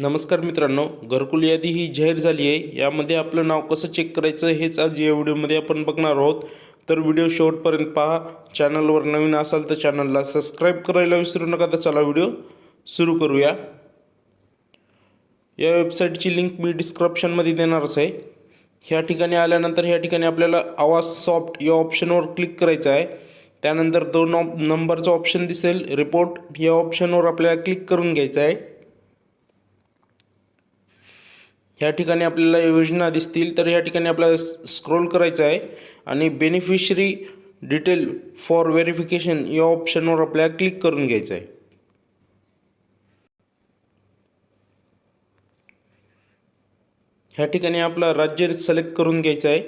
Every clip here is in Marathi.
नमस्कार मित्रांनो घरकुल यादी ही जाहीर झाली आहे. यामध्ये आपलं नाव कसं चेक करायचं हेच आज या व्हिडिओमध्ये आपण बघणार आहोत. तर व्हिडिओ शेवटपर्यंत पहा. चॅनलवर नवीन असाल तर चॅनलला सबस्क्राईब करायला विसरू नका तर चला व्हिडिओ सुरू करूया. या वेबसाईटची लिंक मी डिस्क्रिप्शनमध्ये देणारच आहे. ह्या ठिकाणी आल्यानंतर ह्या ठिकाणी आपल्याला आवाज सॉफ्ट या ऑप्शनवर क्लिक करायचं आहे. त्यानंतर दोन ऑप नंबरचं ऑप्शन दिसेल. रिपोर्ट या ऑप्शनवर आपल्याला क्लिक करून घ्यायचं आहे. ह्या ठिकाणी आपल्याला योजना दिसतील तर या ठिकाणी आपल्याला स्क्रोल करायचं आहे आणि बेनिफिशरी डिटेल फॉर व्हेरिफिकेशन या ऑप्शनवर आपल्याला क्लिक करून घ्यायचं आहे. ह्या ठिकाणी आपला राज्य सिलेक्ट करून घ्यायचं आहे.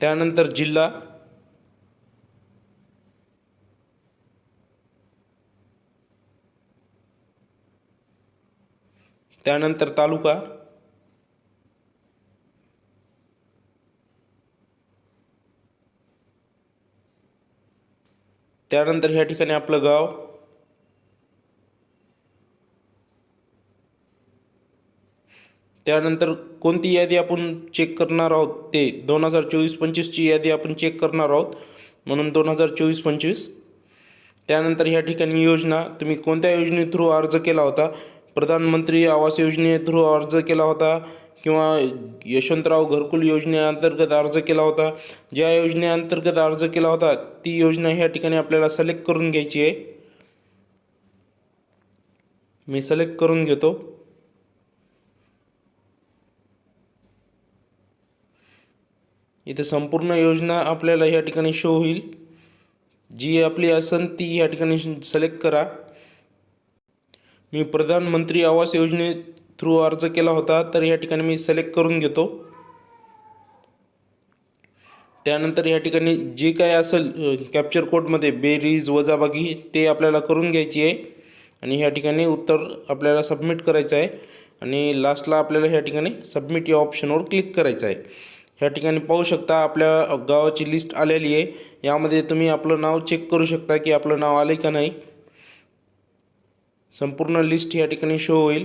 त्यानंतर जिल्हा त्यानंतर तालुका? त्यानंतर ह्या ठिकाणी आपलं गाव? त्यानंतर कोणती यादी आपण चेक करणार आहोत? ते दोन हजार चोवीस पंचवीसची यादी आपण चेक करणार आहोत. म्हणून दोन हजार चोवीस पंचवीस. त्यानंतर ह्या ठिकाणी योजना तुम्ही कोणत्या योजने थ्रू अर्ज केला होता? प्रधानमंत्री आवास योजने थ्रू अर्ज केला होता किंवा यशवंतराव घरकुल योजनेअंतर्गत अर्ज केला होता. ज्या योजनेअंतर्गत अर्ज केला होता ती योजना ह्या ठिकाणी आपल्याला सिलेक्ट करून घ्यायची आहे. मी सिलेक्ट करून घेतो. इथे संपूर्ण योजना आपल्याला ह्या ठिकाणी शो होईल. जी आपली असन ती ह्या ठिकाणी सिलेक्ट करा. मी प्रधानमंत्री आवास योजने थ्रू अर्ज केला होता तर या ठिकाणी मी सिलेक्ट करून घेतो. त्यानंतर या ठिकाणी जे काय असेल कॅप्चर कोडमध्ये बेरीज वजाबागी ते आपल्याला करून घ्यायची आहे. आणि ह्या ठिकाणी उत्तर आपल्याला सबमिट करायचं आहे. आणि लास्टला आपल्याला ह्या ठिकाणी सबमिट या ऑप्शनवर क्लिक करायचं आहे. ह्या ठिकाणी पाहू शकता आपल्या गावाची लिस्ट आलेली आहे. यामध्ये तुम्ही आपलं नाव चेक करू शकता की आपलं नाव आले का नाही. संपूर्ण लिस्ट या ठिकाणी शो होईल.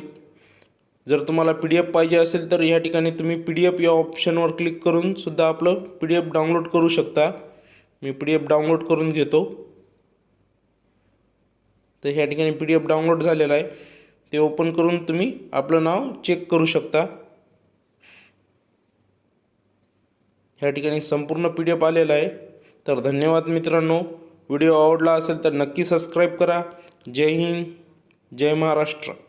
जर तुम्हाला पी डी एफ पाहिजे असेल तर या ठिकाणी तुम्ही पी डी एफ या ऑप्शनवर क्लिक करून सुद्धा आपलं पी डी एफ डाउनलोड करू शकता. मी पी डी एफ डाउनलोड करून घेतो. तर ह्या ठिकाणी पी डी एफ डाउनलोड झालेला आहे. ते ओपन करून तुम्ही आपलं नाव चेक करू शकता. ह्या ठिकाणी संपूर्ण पी डी एफ आलेला आहे. तर धन्यवाद मित्रांनो. व्हिडिओ आवडला असेल तर नक्की सबस्क्राईब करा. जय हिंद. जय महाराष्ट्र.